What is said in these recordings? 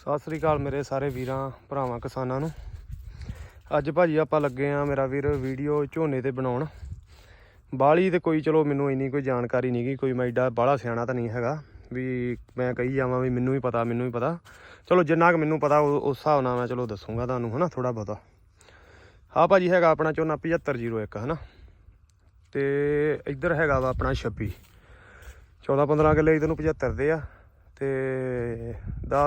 ਸਤਿ ਸ੍ਰੀ ਅਕਾਲ ਮੇਰੇ ਸਾਰੇ ਵੀਰਾਂ, ਭਰਾਵਾਂ, ਕਿਸਾਨਾਂ ਨੂੰ। ਅੱਜ ਭਾਜੀ ਆਪਾਂ ਲੱਗੇ ਆ ਮੇਰਾ ਵੀਰ ਵੀਡੀਓ ਝੋਨੇ ਤੇ ਬਣਾਉਣ। ਬਾਲੀ ਤੇ ਕੋਈ ਚਲੋ ਮੈਨੂੰ ਇੰਨੀ ਕੋਈ ਜਾਣਕਾਰੀ ਨਹੀਂ ਗੀ, ਕੋਈ ਮੈਂ ਏਡਾ ਬਾਹਲਾ ਸਿਆਣਾ ਤਾਂ ਨਹੀਂ ਹੈਗਾ, ਵੀ ਮੈਂ ਕਹੀ ਜਾਵਾਂ ਵੀ ਮੈਨੂੰ ਹੀ ਪਤਾ, ਮੈਨੂੰ ਹੀ ਪਤਾ। ਚਲੋ ਜਿੰਨਾ ਕੁ ਮੈਨੂੰ ਪਤਾ ਉਸ ਹਿਸਾਬ ਨਾਲ ਮੈਂ ਚਲੋ ਦੱਸੂਗਾ ਤੁਹਾਨੂੰ, ਹਨਾ ਥੋੜਾ ਬਹੁਤਾ। ਹਾਂ ਭਾਜੀ ਹੈਗਾ ਆਪਣਾ ਝੋਨਾ 7501 ਹਨਾ। ਤੇ ਇੱਧਰ ਹੈਗਾ ਵਾ ਆਪਣਾ 26 14 15 ਕਿੱਲੇ ਇਧਰ ਨੂੰ 75 ਦੇ ਆ। ਤੇ ਦਾ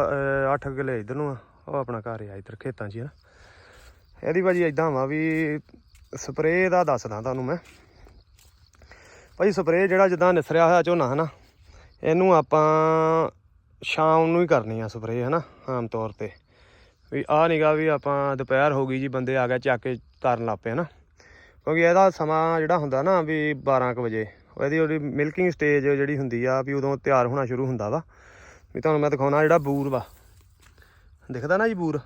8 ਕਿੱਲੇ ਇਧਰ ਨੂੰ ਆ। ਉਹ ਆਪਣਾ ਘਰ ਆ ਇਧਰ ਖੇਤਾਂ 'ਚ ਹੀ ਆ। ਇਹਦੀ ਭਾਜੀ ਇਦਾਂ ਵਾ ਵੀ ਸਪਰੇਅ ਦਾ ਦੱਸਦਾ ਤੁਹਾਨੂੰ ਮੈਂ। ਭਾਈ ਸਪਰੇਅ ਜਿਹੜਾ ਜਿੱਦਾਂ ਨਿਸਰਿਆ ਹੋਇਆ ਝੋਨਾ ਹਨਾ, ਇਹਨੂੰ ਆਪਾਂ ਸ਼ਾਮ ਨੂੰ ਹੀ ਕਰਨੀ ਆ ਸਪਰੇਅ ਹਨਾ, ਆਮ ਤੌਰ ਤੇ। ਵੀ ਆ ਨਿਗਾ ਵੀ ਆਪਾਂ ਦੁਪਹਿਰ ਹੋ ਗਈ ਜੀ, ਬੰਦੇ ਆ ਗਏ ਚੱਕ ਕੇ ਕਰਨ ਲੱਗ ਪਏ ਹਨਾ। ਕਿਉਂਕਿ ਇਹਦਾ ਸਮਾਂ ਜਿਹੜਾ ਹੁੰਦਾ ਨਾ ਵੀ 12 ਕੁ ਵਜੇ, ਇਹਦੀ ਉਹਦੀ ਮਿਲਕਿੰਗ ਸਟੇਜ ਜਿਹੜੀ ਹੁੰਦੀ ਆ ਵੀ ਉਦੋਂ ਤਿਆਰ ਹੋਣਾ ਸ਼ੁਰੂ ਹੁੰਦਾ ਵਾ। ਵੀ ਤੁਹਾਨੂੰ ਮੈਂ ਦਿਖਾਉਣਾ ਜਿਹੜਾ ਬੂਰ ਵਾ। ਦਿਖਦਾ ਨਾ ਜੀ ਬੂਰ?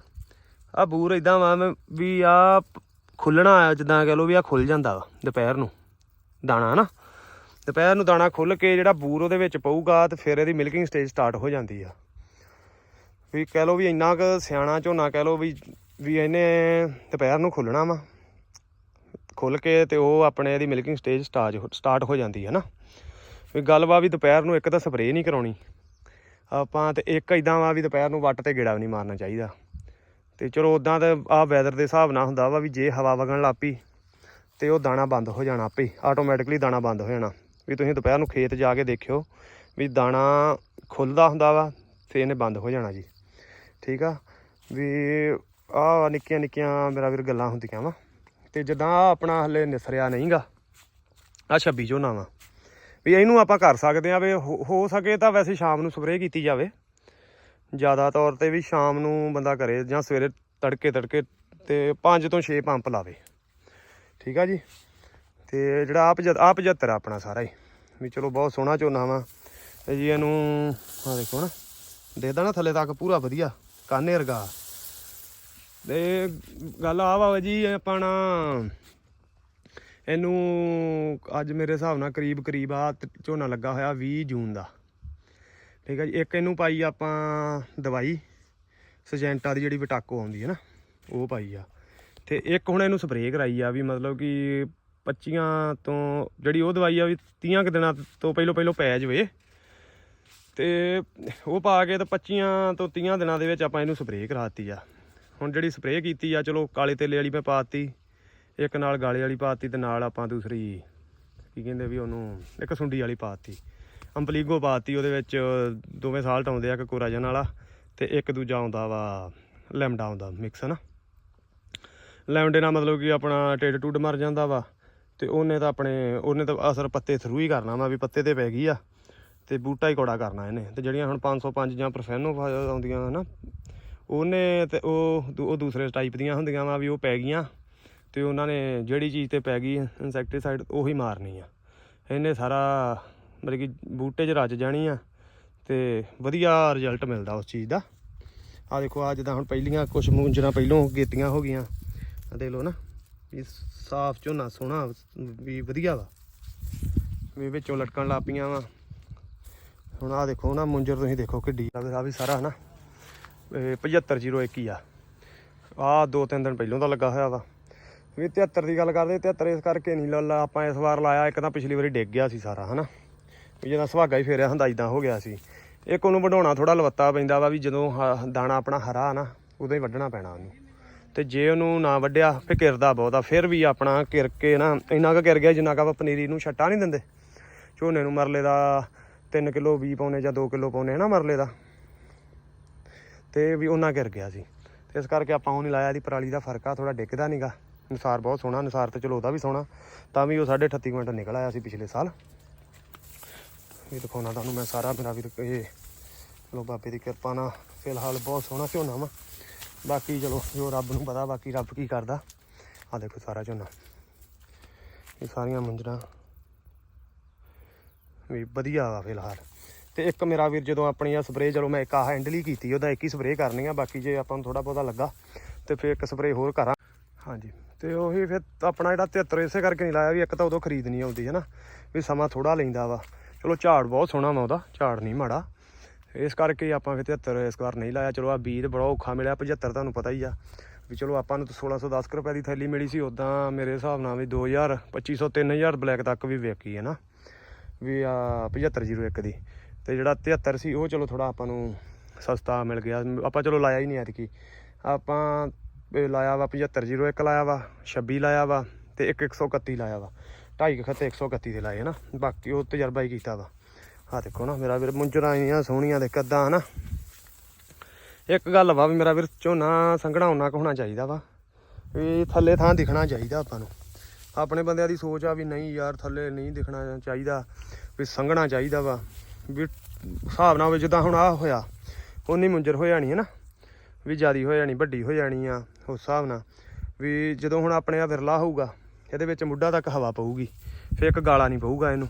ਆ ਬੂਰ ਇਦਾਂ ਵਾ ਵੀ ਆ ਖੁੱਲਣਾ ਆ, ਜਿੱਦਾਂ ਕਹ ਲਓ ਵੀ ਆ ਖੁੱਲ ਜਾਂਦਾ ਵਾ ਦੁਪਹਿਰ ਨੂੰ। ਦਾਣਾ ਨਾ। ਦੁਪਹਿਰ ਨੂੰ ਦਾਣਾ ਖੁੱਲ ਕੇ ਜਿਹੜਾ ਬੂਰ ਉਹਦੇ ਵਿੱਚ ਪਊਗਾ ਤੇ ਫਿਰ ਇਹਦੀ ਮਿਲਕਿੰਗ ਸਟੇਜ ਸਟਾਰਟ ਹੋ ਜਾਂਦੀ ਆ। ਵੀ ਕਹਿ ਲਓ ਵੀ ਇੰਨਾ ਕੁ ਸਿਆਣਾ ਝੋਨਾ ਕਹਿ ਲਓ ਵੀ ਵੀ ਇਹਨੇ ਦੁਪਹਿਰ ਨੂੰ ਖੁੱਲਣਾ ਵਾ। ਖੁੱਲ ਕੇ ਤੇ ਉਹ ਆਪਣੇ ਇਹਦੀ ਮਿਲਕਿੰਗ ਸਟੇਜ ਸਟਾਰਟ ਸਟਾਰਟ ਹੋ ਜਾਂਦੀ ਹੈ ਨਾ। ਵੀ ਗੱਲ ਵਾ ਵੀ ਦੁਪਹਿਰ ਨੂੰ ਇੱਕ ਤਾਂ ਸਪਰੇਅ ਨਹੀਂ ਕਰਾਉਣੀ। ਆਪਾਂ ਤੇ ਇੱਕ ਇਦਾਂ ਵਾ ਵੀ ਦੁਪਹਿਰ ਨੂੰ ਵੱਟ ਤੇ ਗੇੜਾ ਵੀ ਨਹੀਂ ਮਾਰਨਾ ਚਾਹੀਦਾ। ਤੇ ਚਲੋ ਉਦਾਂ ਤਾਂ ਆਹ ਵੈਦਰ ਦੇ ਹਿਸਾਬ ਨਾਲ ਹੁੰਦਾ ਵਾ ਵੀ ਜੇ ਹਵਾ ਵਗਣ ਲੱਪੀ ਤੇ ਉਹ ਦਾਣਾ ਬੰਦ ਹੋ ਜਾਣਾ ਆਪੇ ਆਟੋਮੈਟਿਕਲੀ ਦਾਣਾ ਬੰਦ ਹੋ ਜਾਣਾ। ਵੀ ਤੁਸੀਂ ਦੁਪਹਿਰ ਨੂੰ ਖੇਤ ਜਾ ਕੇ ਦੇਖਿਓ ਵੀ ਦਾਣਾ ਖੁੱਲਦਾ ਹੁੰਦਾ ਵਾ ਤੇ ਇਹਨੇ ਬੰਦ ਹੋ ਜਾਣਾ ਜੀ। ਠੀਕ ਆ? ਵੀ ਆਹ ਨਿੱਕੀਆਂ ਨਿੱਕੀਆਂ ਮੇਰਾ ਵੀਰ ਗੱਲਾਂ ਹੁੰਦੀਆਂ ਵਾ। ਤੇ ਜਦਾਂ ਆਹ ਆਪਣਾ ਹਲੇ ਨਿਸਰਿਆ ਨਹੀਂਗਾ ਆ 26 ਝੋਨਾ ਵਾ। ਵੀ ਇਹਨੂੰ ਆਪਾਂ ਕਰ ਸਕਦੇ ਆ ਵੀ ਹੋ ਹੋ ਸਕੇ ਤਾਂ ਵੈਸੇ ਸ਼ਾਮ ਨੂੰ ਸਪਰੇਅ ਕੀਤੀ ਜਾਵੇ। ਜ਼ਿਆਦਾ ਤੌਰ ਤੇ ਵੀ ਸ਼ਾਮ ਨੂੰ ਬੰਦਾ ਕਰੇ ਜਾਂ ਸਵੇਰੇ ਤੜਕੇ ਤੜਕੇ ਤੇ 5 ਤੋਂ 6 ਪੰਪ ਲਾਵੇ। ਠੀਕ ਆ ਜੀ? ਤੇ ਜਿਹੜਾ ਆਪ ਆ 75 ਆਪਣਾ ਸਾਰਾ ਹੀ। ਵੀ ਚਲੋ ਬਹੁਤ ਸੋਹਣਾ ਝੋਨਾ ਵਾ। ਤੇ ਜੀ ਇਹਨੂੰ ਆ ਦੇਖੋ ਨਾ ਦੇਖਦਾ ਨਾ ਥੱਲੇ ਤੱਕ ਪੂਰਾ ਵਧੀਆ, ਕਾਨੇ ਵਰਗਾ। ਤੇ ਗੱਲ ਆ ਵਾ ਜੀ ਆਪਣਾ ਇਹਨੂੰ ਅੱਜ ਮੇਰੇ ਹਿਸਾਬ ਨਾਲ ਕਰੀਬ ਕਰੀਬ ਆ ਝੋਨਾ ਲੱਗਾ ਹੋਇਆ 20 ਜੂਨ ਦਾ। ਠੀਕ ਹੈ ਜੀ, ਇੱਕ ਇਹਨੂੰ ਪਾਈ ਆਪਾਂ ਦਵਾਈ, ਸਜੈਂਟਾ ਦੀ ਜਿਹੜੀ ਵਟਾਕੋ ਆਉਂਦੀ ਹੈ ਨਾ, ਉਹ ਪਾਈ ਆ। ਤੇ ਇੱਕ ਹੁਣ ਇਹਨੂੰ ਸਪਰੇਅ ਕਰਾਈ ਆ ਵੀ ਮਤਲਬ ਕਿ 25 ਤੋਂ ਜਿਹੜੀ ਉਹ ਦਵਾਈ ਆ ਵੀ 30 ਕੁ ਦਿਨਾਂ ਤੋਂ ਪਹਿਲੋਂ ਪਹਿਲੋਂ ਪੈ ਜਵੇ। ਤੇ ਉਹ ਪਾ ਕੇ ਤਾਂ 25 ਤੋਂ 30 ਦਿਨਾਂ ਦੇ ਵਿੱਚ ਆਪਾਂ ਇਹਨੂੰ ਸਪਰੇਅ ਕਰਾਤੀ ਆ। ਹੁਣ ਜਿਹੜੀ ਸਪਰੇਅ ਕੀਤੀ ਆ, ਚਲੋ ਕਾਲੇ ਤੇਲੇ ਵਾਲੀ ਮੈਂ ਪਾਤੀ ਇੱਕ ਨਾਲ ਗਾਲੇ ਵਾਲੀ ਪਾਤੀ ਤੇ ਨਾਲ ਆਪਾਂ ਦੂਸਰੀ, ਕੀ ਕਹਿੰਦੇ ਵੀ ਉਹਨੂੰ, ਇੱਕ ਸੁੰਡੀ ਵਾਲੀ ਪਾਤੀ। ਅੰਪਲੀਗੋ ਪਾਤੀ, ਉਹਦੇ ਵਿੱਚ ਦੋਵੇਂ ਸਾਲਟ ਆਉਂਦੇ ਆ, ਇੱਕ ਕੋਰਾਜਨ ਵਾਲਾ ਤੇ ਇੱਕ ਦੂਜਾ ਆਉਂਦਾ ਵਾ ਲੈਮਡਾ ਆਉਂਦਾ, ਮਿਕਸ ਨਾ ਲੈਮਡੇ ਨਾਲ ਮਤਲਬ ਕਿ ਆਪਣਾ ਟਿੱਡ ਟੁੱਡ ਮਰ ਜਾਂਦਾ ਵਾ ਤੇ ਉਹਨੇ ਤਾਂ ਆਪਣੇ, ਉਹਨੇ ਤਾਂ ਅਸਰ ਪੱਤੇ ਥਰੂ ਹੀ ਕਰਨਾ ਵਾ ਵੀ ਪੱਤੇ ਤੇ ਪੈ ਗਈ ਆ ਤੇ ਬੂਟਾ ਹੀ ਕੋੜਾ ਕਰਨਾ ਇਹਨੇ। ਤੇ ਜਿਹੜੀਆਂ ਹੁਣ 505 ਜਾਂ ਪ੍ਰੋਫੈਨੋ ਆਉਂਦੀਆਂ, ਹਨਾ? ਉਹਨੇ ਤੇ ਉਹ ਦੂ- ਉਹ ਦੂਸਰੇ ਟਾਈਪ ਦੀਆਂ ਹੁੰਦੀਆਂ ਵਾ ਵੀ ਉਹ ਪੈ ਗਈਆਂ। ਤੇ ਉਹਨਾਂ ਨੇ ਜਿਹੜੀ ਚੀਜ਼ ਤੇ ਪੈ ਗਈ ਇਨਸੈਕਟੀਸਾਈਡ, ਉਹੀ ਮਾਰਨੀ ਆ। ਇਹਨੇ ਸਾਰਾ ਮਤਲਬ ਕਿ ਬੂਟੇ 'ਚ ਰਚ ਜਾਣੀ ਆ ਤੇ ਵਧੀਆ ਰਿਜ਼ਲਟ ਮਿਲਦਾ ਉਸ ਚੀਜ਼ ਦਾ। ਆ ਦੇਖੋ ਆ ਜਿੱਦਾਂ ਹੁਣ ਪਹਿਲੀਆਂ ਕੁਝ ਮੂੰਜਰਾਂ ਪਹਿਲੋਂ ਗੇਤੀਆਂ ਹੋ ਗਈਆਂ ਆ ਦੇਖ ਲਓ ਨਾ, ਵੀ ਸਾਫ਼ ਝੋਨਾ ਸੋਹਣਾ ਵੀ ਵਧੀਆ ਵਾ। ਵੀ ਵਿੱਚੋਂ ਲਟਕਣ ਲੱਗ ਪਈਆਂ ਵਾ। ਹੁਣ ਆ ਦੇਖੋ, ਨਾ ਮੁੰਜਰ ਤੁਸੀਂ ਦੇਖੋ ਕਿੱਡੀ ਆ ਵੀ ਸਾਰਾ ਹਨਾ, ਇਹ 7501 ਹੀ ਆ। ਆ ਦੋ ਤਿੰਨ ਦਿਨ ਪਹਿਲੋਂ ਦਾ ਲੱਗਾ ਹੋਇਆ ਵਾ। ਵੀ 73 ਦੀ ਗੱਲ ਕਰਦੇ 73 ਇਸ ਕਰਕੇ ਨਹੀਂ ਲੱਲਾ ਆਪਾਂ ਇਸ ਵਾਰ ਲਾਇਆ, ਇੱਕ ਤਾਂ ਪਿਛਲੀ ਵਾਰੀ ਡਿੱਗ ਗਿਆ ਸੀ ਸਾਰਾ, ਹਨਾ? ਵੀ ਜਦੋਂ ਸੁਹਾਗਾ ਹੀ ਫੇਰਿਆ ਹੁੰਦਾ ਇਦਾਂ ਹੋ ਗਿਆ ਸੀ। ਇੱਕ ਉਹਨੂੰ ਵਢਾਉਣਾ ਥੋੜਾ ਲਵੱਤਾ ਪੈਂਦਾ ਵਾ ਵੀ ਜਦੋਂ ਹ- ਦਾਣਾ ਆਪਣਾ ਹਰਾ ਨਾ ਉਦੋਂ ਹੀ ਵੱਢਣਾ ਪੈਣਾ ਉਹਨੂੰ। ਤੇ ਜੇ ਉਹਨੂੰ ਨਾ ਵੱਢਿਆ ਫੇ ਕਿਰਦਾ ਬਹੁਤਾ ਫਿਰ ਵੀ ਆਪਣਾ ਕਿਰ ਕੇ ਨਾ ਇੰਨਾ ਕੁ ਕਿਰ ਗਿਆ ਜਿੰਨਾ ਕੁ ਆਪਾਂ ਪਨੀਰੀ ਨੂੰ ਛੱਟਾ ਨਹੀਂ ਦਿੰਦੇ। ਝੋਨੇ ਨੂੰ ਮਰਲੇ ਦਾ 3 ਕਿਲੋ 20 ਪਾਉਨੇ ਜਾਂ 2 ਕਿਲੋ ਪਾਉਨੇ ਨਾ ਮਰਲੇ ਦਾ। ਤੇ ਵੀ ਉਹਨਾਂ ਕਿਰ ਗਿਆ ਸੀ। ਤੇ ਇਸ ਕਰਕੇ ਆਪਾਂ ਉਹ ਨਹੀਂ ਲਾਇਆ ਦੀ ਪਰਾਲੀ ਦਾ ਫ਼ਰਕ ਆ ਥੋੜਾ ਡਿੱਗਦਾ ਨਹੀਂਗਾ ਨੁਸਾਰ ਬਹੁਤ ਸੋਹਣਾ, ਨੁਸਾਰ ਤੇ ਚਲੋ ਉਹਦਾ ਵੀ ਸੋਹਣਾ। ਤਾਂ ਵੀ ਉਹ 38 ਕੁਇੰਟਲ ਨਿਕਲ ਆਇਆ ਸੀ ਪਿਛਲੇ ਸਾਲ। ਇਹ ਦਿਖਾਉਣਾ ਤੁਹਾਨੂੰ ਮੈਂ ਸਾਰਾ ਮੇਰਾ ਵੀ ਇਹ। ਚਲੋ ਬਾਬੇ ਦੀ ਕਿਰਪਾ ਨਾਲ ਫਿਲਹਾਲ ਬਹੁਤ ਸੋਹਣਾ ਝੋਨਾ ਵਾ। ਬਾਕੀ ਚਲੋ ਜੋ ਰੱਬ ਨੂੰ ਪਤਾ, ਬਾਕੀ ਰੱਬ ਕੀ ਕਰਦਾ। ਆ ਦੇਖੋ ਸਾਰਾ ਝੋਨਾ। ਇਹ ਸਾਰੀਆਂ ਮੰਜਰਾਂ ਵੀ ਵਧੀਆ ਵਾ ਫਿਲਹਾਲ। ਤੇ ਇੱਕ ਮੇਰਾ ਵੀਰ ਜਦੋਂ ਆਪਣੀ ਆ ਸਪਰੇਅ, ਚਲੋ ਮੈਂ ਇੱਕ ਆ ਹੈਂਡਲੀ ਕੀਤੀ, ਉਹਦਾ ਇੱਕ ਹੀ ਸਪਰੇਅ ਕਰਨੀ ਆ, ਬਾਕੀ ਜੇ ਆਪਾਂ ਨੂੰ ਥੋੜਾ ਬਹੁਤਾ ਲੱਗਾ, ਤੇ ਫਿਰ ਇੱਕ ਸਪਰੇਅ ਹੋਰ ਕਰਾਂ। ਹਾਂਜੀ। ਤੇ ਉਹੀ ਫਿਰ ਆਪਣਾ ਜਿਹੜਾ 73 ਇਸੇ ਕਰਕੇ ਨਹੀਂ ਲਾਇਆ ਵੀ ਇੱਕ ਤਾਂ ਉਦੋਂ ਖਰੀਦ ਨਹੀਂ ਆਉਂਦੀ ਹੈ ਨਾ, ਵੀ ਸਮਾਂ ਥੋੜਾ ਲੈਂਦਾ ਵਾ। ਚਲੋ ਝਾੜ ਬਹੁਤ ਸੋਹਣਾ ਵਾ ਉਹਦਾ, ਝਾੜ ਨਹੀਂ ਮਾੜਾ। ਇਸ ਕਰਕੇ ਆਪਾਂ ਫਿਰ 73 ਇਸ ਵਾਰ ਨਹੀਂ ਲਾਇਆ। ਚਲੋ ਆ ਬੀਜ ਬੜਾ ਔਖਾ ਮਿਲਿਆ 75 ਤੁਹਾਨੂੰ ਪਤਾ ਹੀ ਆ। ਵੀ ਚਲੋ ਆਪਾਂ ਨੂੰ ਤਾਂ 1610 ਕੁ ਰੁਪਏ ਦੀ ਥੈਲੀ ਮਿਲੀ ਸੀ ਉਦਾਂ ਮੇਰੇ ਹਿਸਾਬ ਨਾਲ ਵੀ 2000 2500 3000 ਬਲੈਕ ਤੱਕ ਵੀ ਵੇਖੀ ਹੈ ਨਾ। ਵੀ ਆ 7501 ਦੀ। ਤੇ ਜਿਹੜਾ 73 ਸੀ, ਉਹ ਚਲੋ ਥੋੜਾ ਆਪਾਂ ਨੂੰ ਸਸਤਾ ਮਿਲ ਗਿਆ। ਆਪਾਂ ਚਲੋ ਲਾਇਆ ਹੀ ਨਹੀਂ ਐਤਕੀ। ਆਪਾਂ ਲਾਇਆ ਵਾ 7501 ਲਾਇਆ ਵਾ 26 ਲਾਇਆ ਵਾ ਤੇ ਇੱਕ 131 ਲਾਇਆ ਵਾ। ਢਾਈ ਕੁ ਖੱਤੇ 131 ਦੇ ਲਾਏ ਹਨਾ। ਬਾਕੀ ਉਹ ਤਜਰਬਾ ਹੀ ਕੀਤਾ ਵਾ। ਆ ਦੇਖੋ ਨਾ ਮੇਰਾ ਵੀਰ ਮੁੰਜਰਾਂ ਇੰਨੀਆਂ ਸੋਹਣੀਆਂ ਦੇ ਕੱਦਾਂ ਹਨਾ। ਇੱਕ ਗੱਲ ਵਾ ਵੀ ਮੇਰਾ ਵੀਰ ਝੋਨਾ ਸੰਘਣਾ ਉਹਨਾਂ ਕੁ ਹੋਣਾ ਚਾਹੀਦਾ ਵਾ। ਵੀ ਥੱਲੇ ਥਾਂ ਦਿਖਣਾ ਚਾਹੀਦਾ ਆਪਾਂ ਨੂੰ। ਆਪਣੇ ਬੰਦਿਆਂ ਦੀ ਸੋਚ ਆ ਵੀ ਨਹੀਂ ਯਾਰ ਥੱਲੇ ਨਹੀਂ ਦਿਖਣਾ ਚਾਹੀਦਾ, ਵੀ ਸੰਘਣਾ ਚਾਹੀਦਾ ਵਾ। ਵੀ ਹਿਸਾਬ ਨਾਲ ਜਿੱਦਾਂ ਹੁਣ ਆ ਹੋਇਆ ਉਨੀ ਮੁੰਜਰ ਹੋਇਆ ਨਹੀਂ ਹੈ ਨਾ ਵੀ ਜਿਆਦੀ ਹੋ ਜਾਣੀ, ਵੱਡੀ ਹੋ ਜਾਣੀ ਆ, ਉਸ ਹਿਸਾਬ ਨਾਲ। ਵੀ ਜਦੋਂ ਹੁਣ ਆਪਣੇ ਆ ਵਿਰਲਾ ਹੋਊਗਾ, ਇਹਦੇ ਵਿੱਚ ਮੁੱਢਾ ਤੱਕ ਹਵਾ ਪਊਗੀ, ਫੇਰ ਇੱਕ ਗਾਲਾ ਨਹੀਂ ਪਊਗਾ ਇਹਨੂੰ।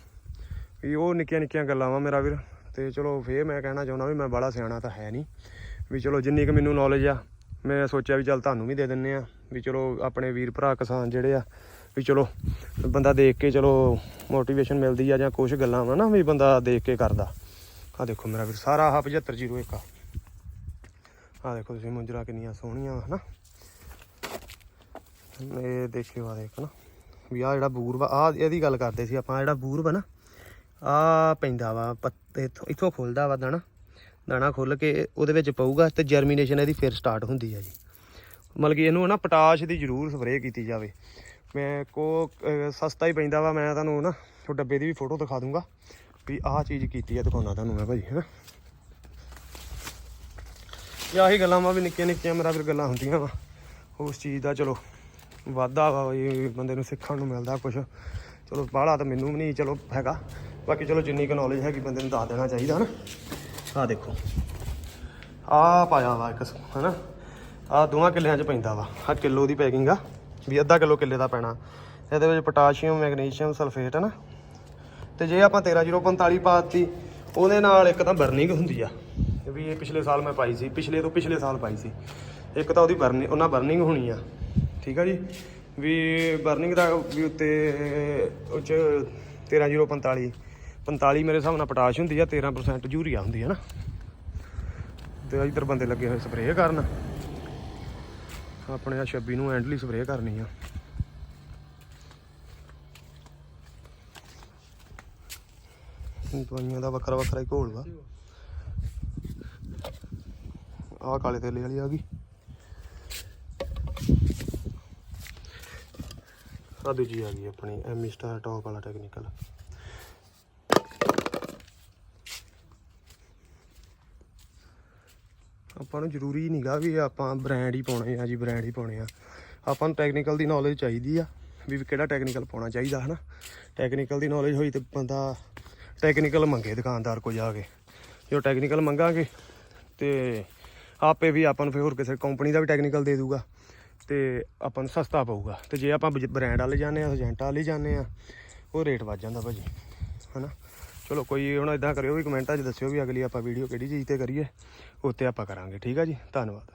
ਵੀ ਉਹ ਨਿੱਕੀਆਂ ਨਿੱਕੀਆਂ ਗੱਲਾਂ ਵਾ ਮੇਰਾ ਵੀਰ, ਤੇ ਚਲੋ ਫੇਰ ਮੈਂ ਕਹਿਣਾ ਚਾਹੁੰਦਾ ਵੀ ਮੈਂ ਬੜਾ ਸਿਆਣਾ ਤਾਂ ਹੈ ਨਹੀਂ। ਵੀ ਚਲੋ ਜਿੰਨੀ ਕੁ ਮੈਨੂੰ ਨੌਲੇਜ ਆ, ਮੈਂ ਸੋਚਿਆ ਵੀ ਚੱਲ ਤੁਹਾਨੂੰ ਵੀ ਦੇ ਦਿੰਨੇ ਆ, ਵੀ ਚਲੋ ਆਪਣੇ ਵੀਰ ਭਰਾ ਕਿਸਾਨ ਜਿਹੜੇ ਆ, ਵੀ ਚਲੋ ਬੰਦਾ ਦੇਖ ਕੇ ਚਲੋ ਮੋਟੀਵੇਸ਼ਨ ਮਿਲਦੀ ਆ ਜਾਂ ਕੁਝ ਗੱਲਾਂ ਵਾ ਨਾ ਵੀ ਬੰਦਾ ਦੇਖ ਕੇ ਕਰਦਾ। ਆ ਦੇਖੋ ਮੇਰਾ ਵੀਰ, ਸਾਰਾ ਆਹ 7501 ਆ। ਆ ਦੇਖੋ ਤੁਸੀਂ ਮੁੰਜਰਾ ਕਿੰਨੀਆਂ ਸੋਹਣੀਆਂ ਵਾ, ਹਨਾ? ਇਹ ਦੇਖਿਓ ਆ ਦੇਖ ਨਾ, ਵੀ ਆ ਜਿਹੜਾ ਬੂਰ ਵਾ ਆ ਇਹਦੀ ਗੱਲ ਕਰਦੇ ਸੀ ਆਪਾਂ ਜਿਹੜਾ ਬੂਰ ਵਾ ਨਾ ਆ ਪੈਂਦਾ ਵਾ ਪੱਤੇ ਇੱਥੋਂ ਇੱਥੋਂ ਖੁੱਲਦਾ ਵਾ ਦਾਣਾ ਦਾਣਾ ਖੁੱਲ ਕੇ ਉਹਦੇ ਵਿੱਚ ਪਊਗਾ ਤੇ ਜਰਮੀਨੇਸ਼ਨ ਇਹਦੀ ਫਿਰ ਸਟਾਰਟ ਹੁੰਦੀ ਆ ਜੀ। ਮਤਲਬ ਕਿ ਇਹਨੂੰ ਨਾ ਪੋਟਾਸ਼ ਦੀ ਜ਼ਰੂਰ ਸਪਰੇਅ ਕੀਤੀ ਜਾਵੇ। ਮੈਂ ਕੋ ਸਸਤਾ ਹੀ ਪੈਂਦਾ ਵਾ, ਮੈਂ ਤੁਹਾਨੂੰ ਨਾ ਉਹ ਡੱਬੇ ਦੀ ਵੀ ਫੋਟੋ ਦਿਖਾ ਦੂੰਗਾ, ਵੀ ਆਹ ਚੀਜ਼ ਕੀਤੀ ਆ, ਦਿਖਾਉਣਾ ਤੁਹਾਨੂੰ ਮੈਂ ਭਾਜੀ, ਹੈਨਾ? ਇਹ ਆਹੀ ਗੱਲਾਂ ਵਾ ਵੀ ਨਿੱਕੀਆਂ ਨਿੱਕੀਆਂ ਮੇਰਾ ਫਿਰ ਗੱਲਾਂ ਹੁੰਦੀਆਂ ਵਾ। ਉਸ ਚੀਜ਼ ਦਾ ਚਲੋ, ਵਾਧਾ ਵਾ ਇਹ ਬੰਦੇ ਨੂੰ ਸਿੱਖਣ ਨੂੰ ਮਿਲਦਾ ਕੁਝ ਚਲੋ ਬਾਹਲਾ ਤਾਂ ਮੈਨੂੰ ਵੀ ਨਹੀਂ ਚਲੋ ਹੈਗਾ। ਬਾਕੀ ਚਲੋ ਜਿੰਨੀ ਕੁ ਨੌਲੇਜ ਹੈਗੀ ਬੰਦੇ ਨੂੰ ਦੱਸ ਦੇਣਾ ਚਾਹੀਦਾ ਹਨਾ। ਆਹ ਦੇਖੋ। ਆਹ ਪਾਇਆ ਵਾ ਇੱਕ ਹਨਾ। ਆਹ ਦੋਵਾਂ ਕਿੱਲਿਆਂ 'ਚ ਪੈਂਦਾ ਵਾ। ਆਹ ਕਿਲੋ ਦੀ ਪੈਕਿੰਗ ਆ। ਵੀ ਅੱਧਾ ਕਿਲੋ ਕਿੱਲੇ ਦਾ ਪੈਣਾ। ਇਹਦੇ ਵਿੱਚ ਪੋਟਾਸ਼ੀਅਮ ਮੈਗਨੀਸ਼ੀਅਮ ਸਲਫੇਟ ਹੈ ਨਾ ਤੇ ਜੇ ਆਪਾਂ 13045 ਪਾਤੀ ਉਹਦੇ ਨਾਲ ਇੱਕ ਤਾਂ ਬਰਨਿੰਗ ਹੁੰਦੀ ਆ। ਵੀ ਇਹ ਪਿਛਲੇ ਸਾਲ ਮੈਂ ਪਾਈ ਸੀ, ਪਿਛਲੇ ਤੋਂ ਪਿਛਲੇ ਸਾਲ ਪਾਈ ਸੀ। ਇੱਕ ਤਾਂ ਉਹਦੀ ਬਰਨਿੰਗ ਉਹਨਾਂ ਬਰਨਿੰਗ ਹੋਣੀ ਆ, ਠੀਕ ਆ ਜੀ? ਵੀ ਬਰਨਿੰਗ ਦਾ ਵੀ ਉੱਤੇ ਉਹ ਚ 13045 45 ਮੇਰੇ ਹਿਸਾਬ ਨਾਲ ਪੋਟਾਸ਼ ਹੁੰਦੀ ਆ 13% ਯੂਰੀਆ ਹੁੰਦੀ ਆ ਨਾ। ਤੇ ਇੱਧਰ ਬੰਦੇ ਲੱਗੇ ਹੋਏ ਸਪਰੇਅ ਕਰਨ। ਆਪਣੇ ਆ 26 ਨੂੰ ਐਂਡਲੀ ਸਪਰੇਅ ਕਰਨੀ ਆ। ਦਵਾਈਆਂ ਦਾ ਵੱਖਰਾ ਵੱਖਰਾ ਹੀ ਘੋਲ ਵਾ। ਆਹ ਕਾਲੇ ਤੇਲੇ ਵਾਲੀ ਆ ਗਈ। ਆ ਦੂਜੀ ਆ ਗਈ ਆਪਣੀ ਐਮੀ ਸਟਾਰ ਟੌਪ ਵਾਲਾ ਟੈਕਨੀਕਲ ਆਪਾਂ ਨੂੰ ਜ਼ਰੂਰੀ ਨਹੀਂਗਾ ਵੀ ਆਪਾਂ ਬ੍ਰਾਂਡ ਹੀ ਪਾਉਣੇ ਆ ਜੀ ਬ੍ਰਾਂਡ ਹੀ ਪਾਉਣੇ ਆ। ਆਪਾਂ ਨੂੰ ਟੈਕਨੀਕਲ ਦੀ ਨੌਲੇਜ ਚਾਹੀਦੀ ਆ ਵੀ ਕਿਹੜਾ ਟੈਕਨੀਕਲ ਪਾਉਣਾ ਚਾਹੀਦਾ, ਹਨਾ? ਟੈਕਨੀਕਲ ਦੀ ਨੌਲੇਜ ਹੋਈ ਤੇ ਬੰਦਾ ਟੈਕਨੀਕਲ ਮੰਗੇ ਦੁਕਾਨਦਾਰ ਕੋ ਜਾ ਕੇ। ਜੋ ਟੈਕਨੀਕਲ ਮੰਗਾਂਗੇ ਤੇ ਆਪੇ ਵੀ ਆਪਾਂ ਨੂੰ ਫਿਰ ਹੋਰ ਕਿਸੇ ਕੰਪਨੀ ਦਾ ਵੀ ਟੈਕਨੀਕਲ ਦੇ ਦੂਗਾ ਤੇ ਆਪਾਂ ਨੂੰ ਸਸਤਾ ਪਊਗਾ। ਤੇ ਜੇ ਆਪਾਂ ਬ੍ਰਾਂਡ ਵਾਲੇ ਜਾਂਦੇ ਆ ਏਜੰਟ ਵਾਲੇ ਜਾਂਦੇ ਆ ਉਹ ਰੇਟ ਵੱਧ ਜਾਂਦਾ ਭਾਜੀ, ਹਨਾ? ਚਲੋ ਕੋਈ ਹੁਣ ਇਦਾਂ ਕਰਿਓ ਵੀ ਕਮੈਂਟਾਂ 'ਚ ਦੱਸਿਓ ਵੀ ਅਗਲੀ ਆਪਾਂ ਵੀਡੀਓ ਕਿਹੜੀ ਚੀਜ਼ ਤੇ ਕਰੀਏ ਉੱਤੇ ਆਪਾਂ ਕਰਾਂਗੇ, ਠੀਕ ਆ ਜੀ? ਧੰਨਵਾਦ।